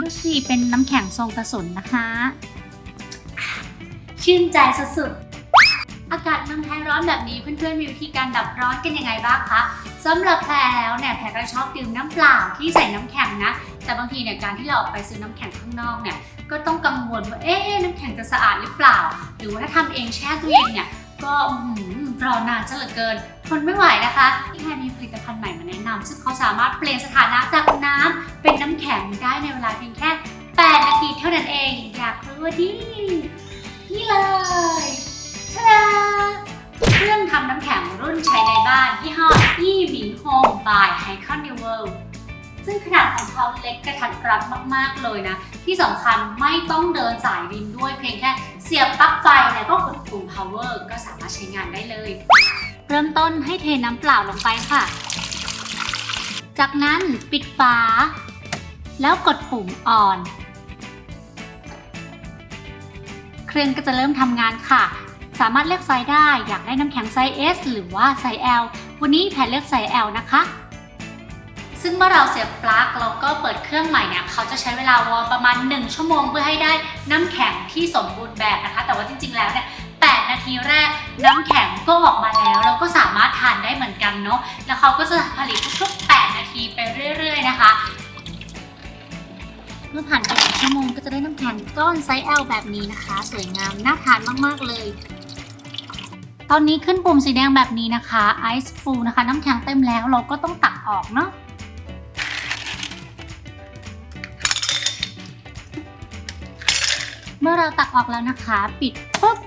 ดูสิเป็นน้ำแข็งทรงกระสุนนะคะ ชื่นใจสุดๆ อากาศเมืองไทยร้อนแบบนี้เพื่อนๆมีวิธีการดับร้อนกันยังไงบ้างคะสำหรับแพรแล้วเนี่ยแพรก็ชอบดื่มน้ำเปล่าที่ใส่น้ำแข็งนะ แต่บางทีเนี่ยการที่เราออกไปซื้อน้ำแข็งข้างนอกเนี่ยก็ต้องกังวลว่าเอ๊ะน้ำแข็งจะสะอาดหรือเปล่า หรือว่าถ้าทำเองแช่ตู้เย็นเนี่ย ก็รอนานซะเหลือเกิน ทนไม่ไหวนะคะที่แพรมีผลิตภัณฑ์ใหม่มาแนะนำซึ่งเขาสามารถเปลี่ยนสถานะจากน้ำเป็นน้ำแข็งได้ในเวลาเพียงแค่ 8 นาทีเท่านั้นเอง อยากรู้ว่าดีนี่เลยชาดาเครื่องทำน้ำแข็งรุ่นใช้ในบ้านยี่ห้อ e m i n Home by Icon New World ซึ่งขนาดของเขาเล็กกระทัดรัดมากๆเลยนะ ที่สำคัญไม่ต้องเดินสายดินด้วยเพียงแค่เสียบปลั๊กไฟแล้วก็กดปุ่ม power ก็สามารถใช้งานได้เลย เริ่มต้นให้เทน้ำเปล่าลงไปค่ะ จากนั้นปิดฝา แล้วกดปุ่ม on เครื่องก็จะเริ่มทำงานค่ะ สามารถเลือกไซส์ได้อยากได้น้ำแข็งไซส์ S หรือว่าไซส์ L วันนี้แพนเลือกไซส์ L นะคะ ซึ่งเมื่อเราเสียบปลั๊กแล้วก็เปิดเครื่องใหม่เนี่ยเขาจะใช้เวลาวอร์มประมาณ 1 ชั่วโมงเพื่อให้ได้น้ำแข็งที่สมบูรณ์แบบนะคะ แต่ว่าจริง ๆ แล้วเนี่ย8นาทีแรกน้ำแข็งก็ออกมาแล้วเราก็สามารถทานได้เหมือนกันเนาะแล้วเขาก็จะผลิตทุกๆ 8 นาทีไปเรื่อย ๆ นะคะ เมื่อผ่านไปหนึ่งชั่วโมงก็จะได้น้ำแข็งก้อนไซส์ L แบบนี้นะคะ สวยงามน่าทานมากๆเลยตอนนี้ขึ้นปุ่มสีแดงแบบนี้นะคะ Ice Full นะคะ น้ำแข็งเต็มแล้วเราก็ต้องตักออกเนาะ เมื่อเราตักออกแล้วนะคะ ปิดปุ๊บ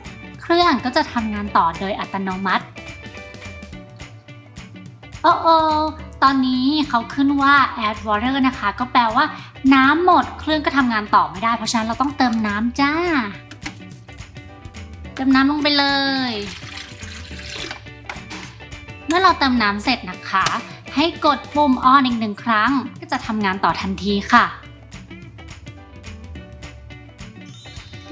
เครื่องก็จะทำงานต่อโดยอัตโนมัติ โอ้โอตอนนี้เขาขึ้นว่า add water นะคะ ก็แปลว่าน้ำหมดเครื่องก็ทำงานต่อไม่ได้ เพราะฉะนั้นเราต้องเติมน้ำจ้า เติมน้ำลงไปเลย เมื่อเราเติมน้ำเสร็จนะคะ ให้กดปุ่ม on อีกหนึ่งครั้ง ก็จะทำงานต่อทันทีค่ะ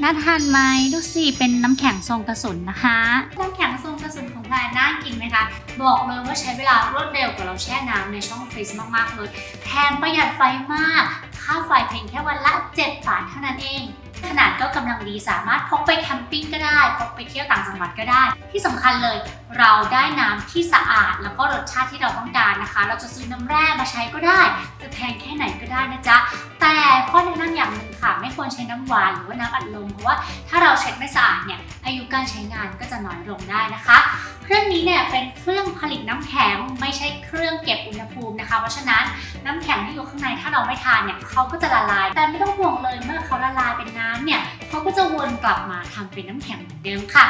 น่าทานไหมดูสิเป็นน้ำแข็งทรงกระสุนนะคะ น้ำแข็งทรงกระสุนของแพรน่ากินไหมคะ บอกเลยว่าใช้เวลารวดเร็วกว่าเราแช่น้ำในช่องฟรีซมากๆเลยแถมประหยัดไฟมาก ค่าไฟเพียงแค่วันละ 7 บาทเท่านั้นเอง ขนาดก็กำลังดีสามารถพกไปแคมปิ้งก็ได้พกไปเที่ยวต่างจังหวัดก็ได้ ที่สำคัญเลย เราได้น้ำที่สะอาด แล้วก็รสชาติที่เราต้องการนะคะ เราจะซื้อน้ำแร่มาใช้ก็ได้ จะแพงแค่ไหน ได้นะจ๊ะ แต่ข้อแนะนำอย่างหนึ่งค่ะ ไม่ควรใช้น้ำหวานหรือว่าน้ำอัดลมเพราะว่าถ้าเราเช็ดไม่สะอาดเนี่ยอายุการใช้งานก็จะน้อยลงได้นะคะ เครื่องนี้เนี่ยเป็นเครื่องผลิตน้ำแข็งไม่ใช่เครื่องเก็บอุณหภูมินะคะ เพราะฉะนั้นน้ำแข็งที่อยู่ข้างในถ้าเราไม่ทานเนี่ยเขาก็จะละลาย แต่ไม่ต้องห่วงเลยเมื่อเขาละลายเป็นน้ำเนี่ยเขาก็จะวนกลับมาทำเป็นน้ำแข็งเหมือนเดิมค่ะ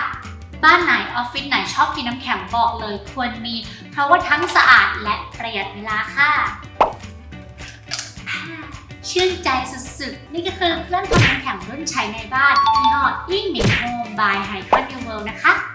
บ้านไหนออฟฟิศไหนชอบกินน้ำแข็งบอกเลยควรมี เพราะว่าทั้งสะอาดและประหยัดเวลาค่ะ ชื่นใจสุดๆ นี่ก็คือเครื่องทำน้ำแข็งรุ่นใช้ในบ้านยี่ห้อ e m i n Home by h y c o n New World นะคะ